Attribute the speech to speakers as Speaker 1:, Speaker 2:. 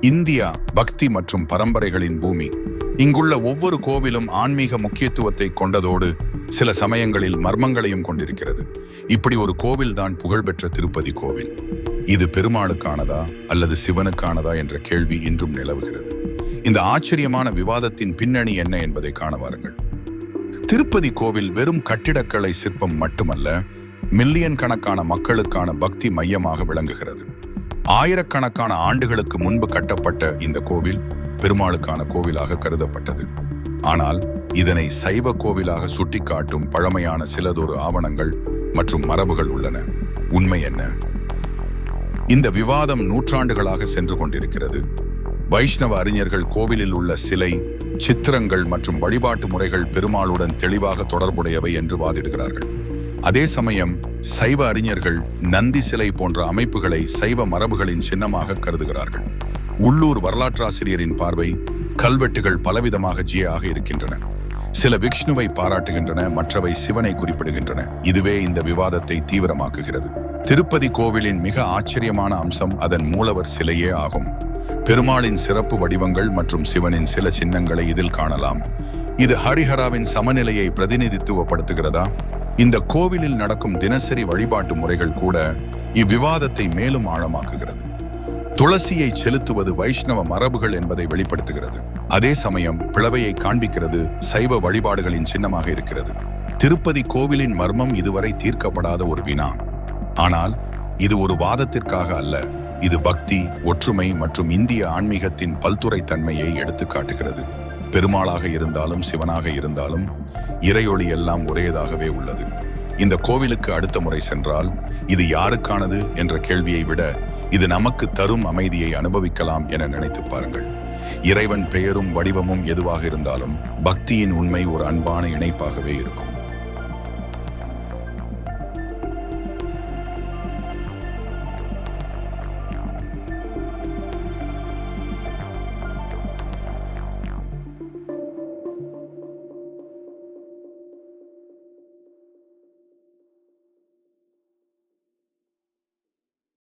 Speaker 1: India பக்தி மற்றும் பரம்பரைகளின் பூமி. இங்குள்ள ஒவ்வொரு கோவிலும் ஆன்மீக முக்கியத்துவத்தை கொண்டதோடு சில சமயங்களில் மர்மங்களையும் கொண்டிருக்கிறது. இப்படி ஒரு கோவில்தான் புகழ்பெற்ற திருப்பதி கோவில். இது பெருமாளுக்கானதா அல்லது சிவனுக்கானதா என்ற கேள்வி இன்றும் நிலவுகிறது. இந்த ஆச்சரியமான விவாதத்தின் பின்னணி என்ன என்பதை காண வாருங்கள். திருப்பதி கோவில் வெறும் கட்டிடக்கலை சிற்பம் மட்டுமல்ல மில்லியன் கணக்கான மக்களுக்கான பக்தி மையமாக விளங்குகிறது. ஆயிரக்கணக்கான ஆண்டுகளுக்கு முன்பு கட்டப்பட்ட இந்த கோவில் பெருமாளுக்கான கோவிலாக கருதப்பட்டது. ஆனால் இதனை சைவ கோவிலாக சுட்டிக்காட்டும் பழமையான சிலதொரு ஆவணங்கள் மற்றும் மரபுகள் உள்ளன. உண்மை என்ன? இந்த விவாதம் நூற்றாண்டுகளாக சென்று கொண்டிருக்கிறது. வைஷ்ணவ அறிஞர்கள் கோவிலில் உள்ள சிலை சித்திரங்கள் மற்றும் வழிபாட்டு முறைகள் பெருமாளுடன் தெளிவாக தொடர்புடையவை என்று வாதிடுகிறார்கள். அதே சமயம் சைவ அறிஞர்கள் நந்தி சிலை போன்ற அமைப்புகளை சைவ மரபுகளின் சின்னமாக கருதுகிறார்கள். உள்ளூர் வரலாற்றாசிரியரின் பார்வை கல்வெட்டுகள் பலவிதமாக ஜியாக இருக்கின்றன. சில விஷ்ணுவை பாராட்டுகின்றன மற்றவை சிவனை குறிப்பிடுகின்றன. இதுவே இந்த விவாதத்தை தீவிரமாக்குகிறது. திருப்பதி கோவிலின் மிக ஆச்சரியமான அம்சம் அதன் மூலவர் சிலையே ஆகும். பெருமாளின் சிறப்பு வடிவங்கள் மற்றும் சிவனின் சில சின்னங்களை இதில் காணலாம். இது ஹரிஹராவின் சமநிலையை பிரதிநிதித்துவப்படுத்துகிறதா? இந்த கோவிலில் நடக்கும் தினசரி வழிபாட்டு முறைகள் கூட இவ்விவாதத்தை மேலும் ஆழமாக்குகிறது. துளசியை செலுத்துவது வைஷ்ணவ மரபுகள் என்பதை வெளிப்படுத்துகிறது. அதே சமயம் பிளவையை காண்பிக்கிறது சைவ வழிபாடுகளின் சின்னமாக இருக்கிறது. திருப்பதி கோவிலின் மர்மம் இதுவரை தீர்க்கப்படாத ஒரு வினா. ஆனால் இது ஒரு வாதத்திற்காக அல்ல இது பக்தி ஒற்றுமை மற்றும் இந்திய ஆன்மீகத்தின் பல்துறை தன்மையை எடுத்து காட்டுகிறது பெருமாளாக இருந்தாலும் சிவனாக இருந்தாலும் இறையொளி எல்லாம் ஒரேதாகவே உள்ளது. இந்த கோவிலுக்கு அடுத்த முறை சென்றால் இது யாருக்கானது என்ற கேள்வியை விட இது நமக்கு தரும் அமைதியை அனுபவிக்கலாம் என நினைத்து பாருங்கள். இறைவன் பெயரும் வடிவமும் எதுவாக இருந்தாலும் பக்தியின் உண்மை ஒரு அன்பான இணைப்பாகவே இருக்கும்.